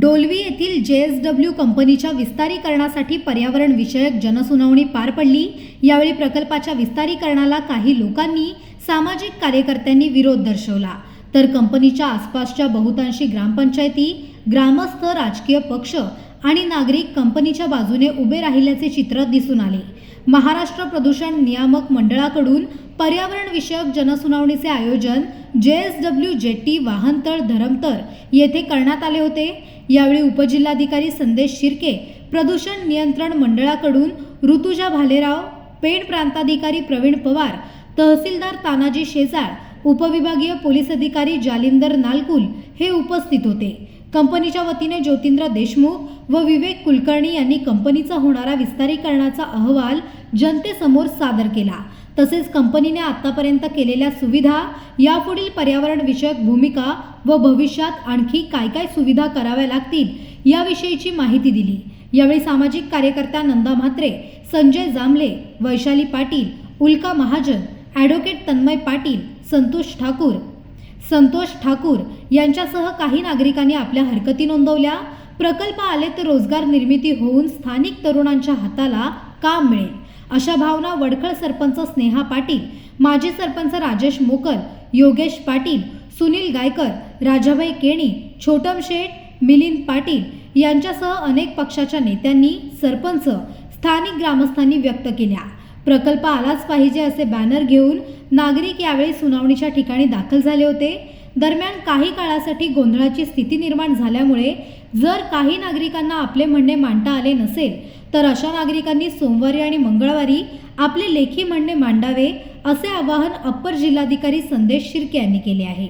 डोलवी येथील जे S W कंपनीच्या विस्तारीकरणासाठी पर्यावरण विषयक जनसुनावणी पार पडली. यावेळी प्रकल्पाच्या विस्तारीकरणाला काही लोकांनी सामाजिक कार्यकर्त्यांनी विरोध दर्शवला. तर कंपनीच्या आसपासच्या बहुतांशी ग्रामपंचायती ग्रामस्थ राजकीय पक्ष आणि नागरिक कंपनीच्या बाजूने उभे राहिल्याचे चित्र दिसून आले. महाराष्ट्र प्रदूषण नियामक मंडळाकडून पर्यावरण विषयक जनसुनावणीचे आयोजन जे एस डब्ल्यू जेट्टी वाहनतळ धरमतर येथे करण्यात आले होते. यावेळी उपजिल्हाधिकारी संदेश शिर्के प्रदूषण नियंत्रण मंडळाकडून ऋतुजा भालेराव पेण प्रांताधिकारी प्रवीण पवार तहसीलदार तानाजी शेजाळ उपविभागीय पोलीस अधिकारी जालिंदर नालकुल हे उपस्थित होते. कंपनीच्या वतीने ज्योतिंद्र देशमुख व विवेक कुलकर्णी यांनी कंपनीचा होणारा विस्तारीकरणाचा अहवाल जनतेसमोर सादर केला. तसेच कंपनीने आतापर्यंत केलेल्या सुविधा यापुढील पर्यावरण विषयक भूमिका व भविष्यात आणखी काय काय सुविधा कराव्या लागतील याविषयीची माहिती दिली. यावेळी सामाजिक कार्यकर्त्या नंदा म्हात्रे संजय जांभले वैशाली पाटील उल्का महाजन ॲडव्होकेट तन्मय पाटील संतोष ठाकूर. संतोष ठाकूर यांच्यासह काही नागरिकांनी आपल्या हरकती नोंदवल्या. प्रकल्प आले तर रोजगार निर्मिती होऊन स्थानिक तरुणांच्या हाताला काम मिळेल. अशा भावना वडखळ सरपंच स्नेहा पाटील माजी सरपंच राजेश मोकर योगेश पाटील सुनील गायकर राजाभाई केणी छोटम शेठ मिलिंद पाटील यांच्यासह अनेक पक्षाच्या नेत्यांनी सरपंच स्थानिक ग्रामस्थांनी व्यक्त केल्या. प्रकल्प आलाच पाहिजे असे बॅनर घेऊन नागरिक यावेळी सुनावणीच्या ठिकाणी दाखल झाले होते. दरम्यान काही काळासाठी गोंधळाची स्थिती निर्माण झाल्यामुळे जर काही नागरिकांना आपले म्हणणे मांडता आले नसेल तर अशा नागरिकांनी सोमवारी आणि मंगळवारी आपले लेखी म्हणणे मांडावे असे आवाहन अप्पर जिल्हाधिकारी संदेश शिर्के यांनी केले आहे.